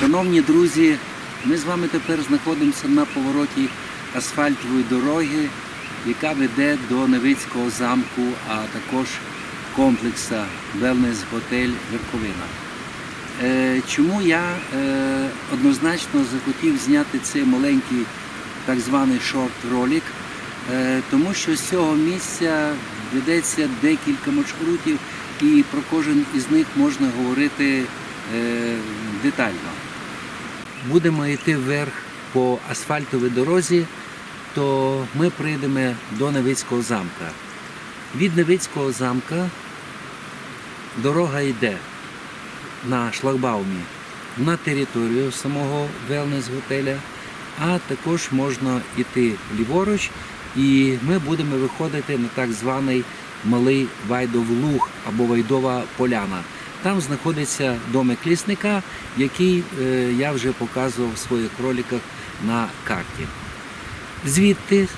Шановні друзі, ми з вами тепер знаходимося на повороті асфальтової дороги, яка веде до Невицького замку, а також комплекса Wellness Готель Верховина. Е, Чому я е, однозначно захотів зняти цей маленький так званий шорт-ролик? Е, Тому що з цього місця ведеться декілька маршрутів, і про кожен із них можна говорити детально. Будемо йти вверх по асфальтовій дорозі, то ми прийдемо до Невицького замка. Від Невицького замка дорога йде на шлагбаумі на територію самого велнес-готеля, а також можна йти ліворуч, і ми будемо виходити на так званий малий Вайдов Луг або Вайдова Поляна. Там знаходиться домик лісника, який е, я вже показував в своїх роликах на карті. Звідти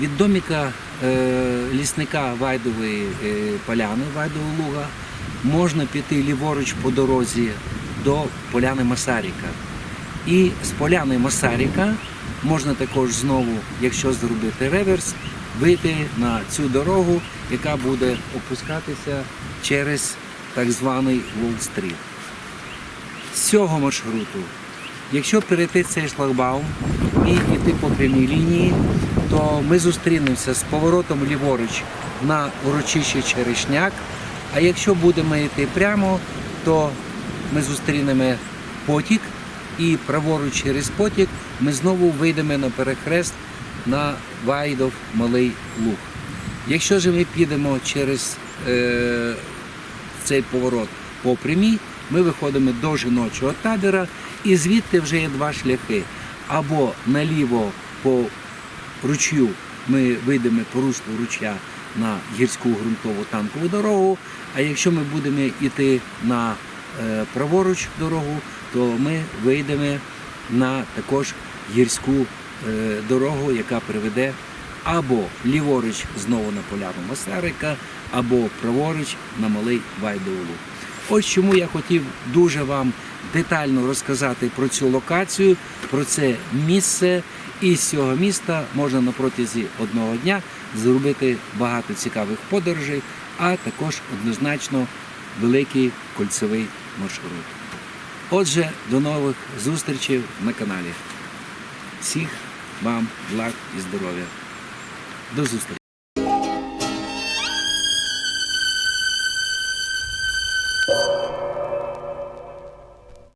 від доміка е, лісника Вайдової е, поляни, Вайдового луга, можна піти ліворуч по дорозі до поляни Масаріка. І з поляни Масаріка можна також знову, якщо зробити реверс, вийти на цю дорогу, яка буде опускатися через так званий Волл-стріт. З цього маршруту Якщо перейти цей шлагбаум і йти по прямій лінії, то ми зустрінемося з поворотом ліворуч на урочище Черешняк. А якщо будемо йти прямо, то ми зустрінемо потік і праворуч через потік ми знову вийдемо на перехрест на Вайдов Малий Луг. Якщо ж ми підемо через е, цей поворот по прямій, ми виходимо до жіночого табора, і звідти вже є два шляхи. Або наліво по ручю ми вийдемо по руслу ручя на гірську ґрунтову танкову дорогу. А якщо ми будемо йти на е, праворуч дорогу, то ми вийдемо на також гірську е, дорогу, яка приведе або ліворуч знову на поляну Масарика, або праворуч на малий Вайдоулу. Ось чому я хотів дуже вам детально розказати про цю локацію, про це місце. І з цього міста можна на протязі одного дня зробити багато цікавих подорожей, а також однозначно великий кольцевий маршрут. Отже, до нових зустрічей на каналі. Всіх вам благ і здоров'я. До зустрічі!